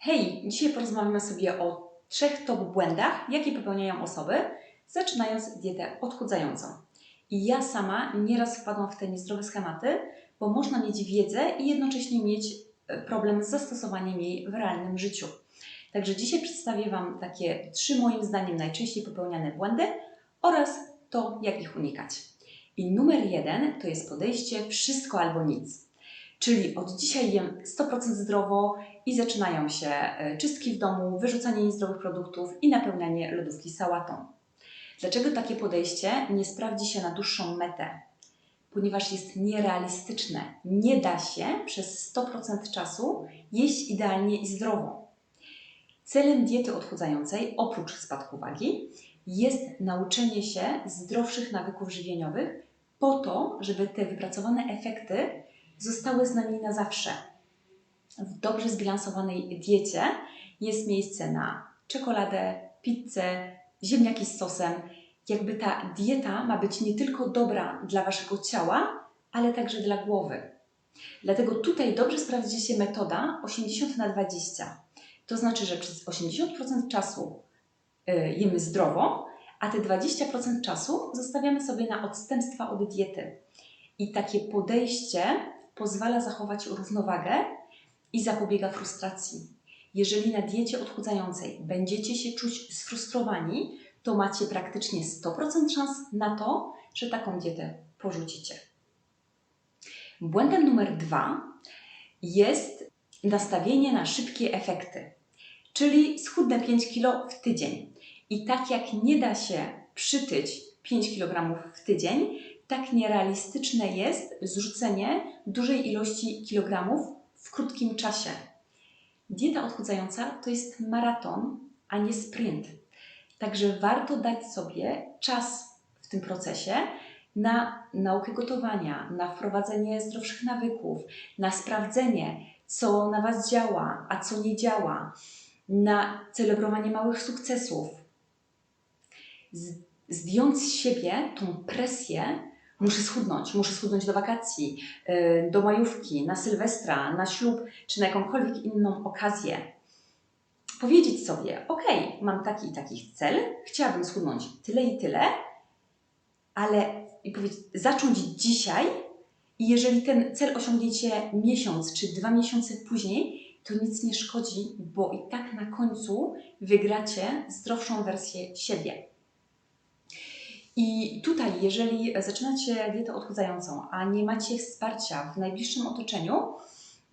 Hej, dzisiaj porozmawiamy sobie o trzech top błędach, jakie popełniają osoby, zaczynając dietę odchudzającą. I ja sama nieraz wpadłam w te niezdrowe schematy, bo można mieć wiedzę i jednocześnie mieć e, problem z zastosowaniem jej w realnym życiu. Także dzisiaj przedstawię Wam takie trzy moim zdaniem najczęściej popełniane błędy oraz to, jak ich unikać. I numer jeden to jest podejście wszystko albo nic. Czyli od dzisiaj jem 100% zdrowo i zaczynają się e, czystki w domu, wyrzucanie niezdrowych produktów i napełnianie lodówki sałatą. Dlaczego takie podejście nie sprawdzi się na dłuższą metę? Ponieważ jest nierealistyczne. Nie da się przez 100% czasu jeść idealnie i zdrowo. Celem diety odchudzającej, oprócz spadku wagi, jest nauczenie się zdrowszych nawyków żywieniowych po to, żeby te wypracowane efekty zostały z nami na zawsze. W dobrze zbilansowanej diecie jest miejsce na czekoladę, pizzę, ziemniaki z sosem. Jakby ta dieta ma być nie tylko dobra dla waszego ciała, ale także dla głowy. Dlatego tutaj dobrze sprawdzi się metoda 80 na 20. To znaczy, że przez 80% czasu y, jemy zdrowo, a te 20% czasu zostawiamy sobie na odstępstwa od diety. I takie podejście pozwala zachować równowagę i zapobiega frustracji. Jeżeli na diecie odchudzającej będziecie się czuć sfrustrowani, to macie praktycznie 100% szans na to, że taką dietę porzucicie. Błędem numer dwa jest nastawienie na szybkie efekty, czyli schudnę 5 kg w tydzień. I tak jak nie da się przytyć 5 kg w tydzień, tak nierealistyczne jest zrzucenie dużej ilości kilogramów w krótkim czasie. Dieta odchudzająca to jest maraton, a nie sprint. Także warto dać sobie czas w tym procesie na naukę gotowania, na wprowadzenie zdrowszych nawyków, na sprawdzenie, co na Was działa, a co nie działa, na celebrowanie małych sukcesów. Zdjąć z siebie tą presję, muszę schudnąć, muszę schudnąć do wakacji, y, do majówki, na Sylwestra, na ślub, czy na jakąkolwiek inną okazję. Powiedzieć sobie, ok, mam taki i taki cel, chciałabym schudnąć tyle i tyle, ale i zacząć dzisiaj i jeżeli ten cel osiągniecie miesiąc czy dwa miesiące później, to nic nie szkodzi, bo i tak na końcu wygracie zdrowszą wersję siebie. I tutaj, jeżeli zaczynacie dietę odchudzającą, a nie macie wsparcia w najbliższym otoczeniu,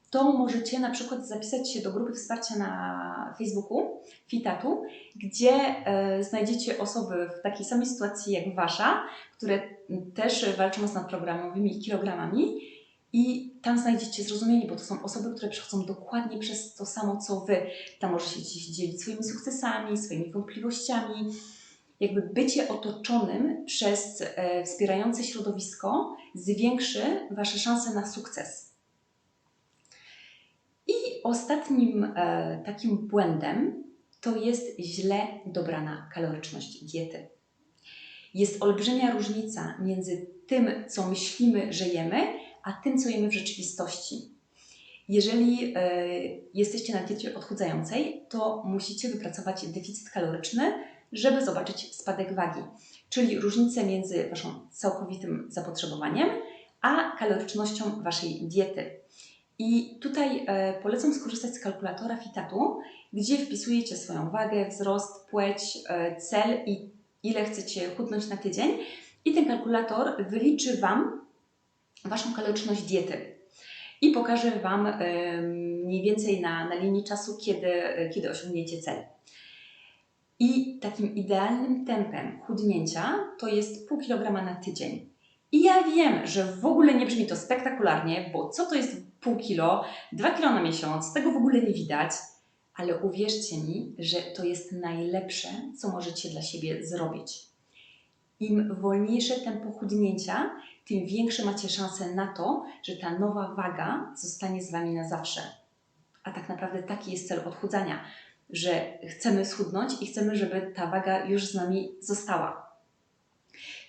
to możecie na przykład zapisać się do grupy wsparcia na Facebooku Fitatu, gdzie e, znajdziecie osoby w takiej samej sytuacji jak Wasza, które też walczą z nadprogramowymi kilogramami i tam znajdziecie zrozumienie, bo to są osoby, które przechodzą dokładnie przez to samo, co Wy. Tam możecie się dzielić swoimi sukcesami, swoimi wątpliwościami, jakby bycie otoczonym przez e, wspierające środowisko zwiększy Wasze szanse na sukces. I ostatnim e, takim błędem to jest źle dobrana kaloryczność diety. Jest olbrzymia różnica między tym, co myślimy, że jemy, a tym, co jemy w rzeczywistości. Jeżeli e, jesteście na diecie odchudzającej, to musicie wypracować deficyt kaloryczny, żeby zobaczyć spadek wagi, czyli różnicę między Waszą całkowitym zapotrzebowaniem a kalorycznością Waszej diety. I tutaj e, polecam skorzystać z kalkulatora Fitatu, gdzie wpisujecie swoją wagę, wzrost, płeć, e, cel i ile chcecie chudnąć na tydzień. I ten kalkulator wyliczy Wam Waszą kaloryczność diety i pokaże Wam e, mniej więcej na, na linii czasu, kiedy, kiedy osiągniecie cel. I takim idealnym tempem chudnięcia to jest pół kilograma na tydzień. I ja wiem, że w ogóle nie brzmi to spektakularnie, bo co to jest pół kilo, dwa kilo na miesiąc, tego w ogóle nie widać, ale uwierzcie mi, że to jest najlepsze, co możecie dla siebie zrobić. Im wolniejsze tempo chudnięcia, tym większe macie szanse na to, że ta nowa waga zostanie z Wami na zawsze. A tak naprawdę taki jest cel odchudzania że chcemy schudnąć i chcemy, żeby ta waga już z nami została.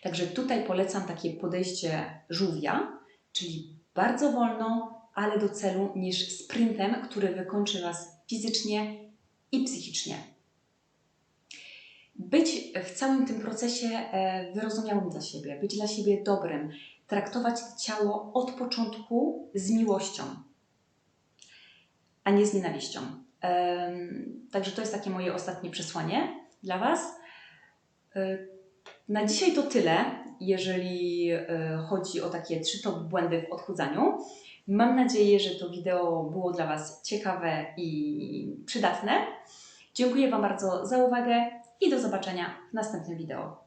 Także tutaj polecam takie podejście żółwia, czyli bardzo wolno, ale do celu, niż sprintem, który wykończy Was fizycznie i psychicznie. Być w całym tym procesie e, wyrozumiałym dla siebie, być dla siebie dobrym, traktować ciało od początku z miłością, a nie z nienawiścią. Także to jest takie moje ostatnie przesłanie dla Was. E, Na dzisiaj to tyle, jeżeli e, chodzi o takie trzy top błędy w odchudzaniu. Mam nadzieję, że to wideo było dla Was ciekawe i przydatne. Dziękuję Wam bardzo za uwagę i do zobaczenia w następnym wideo.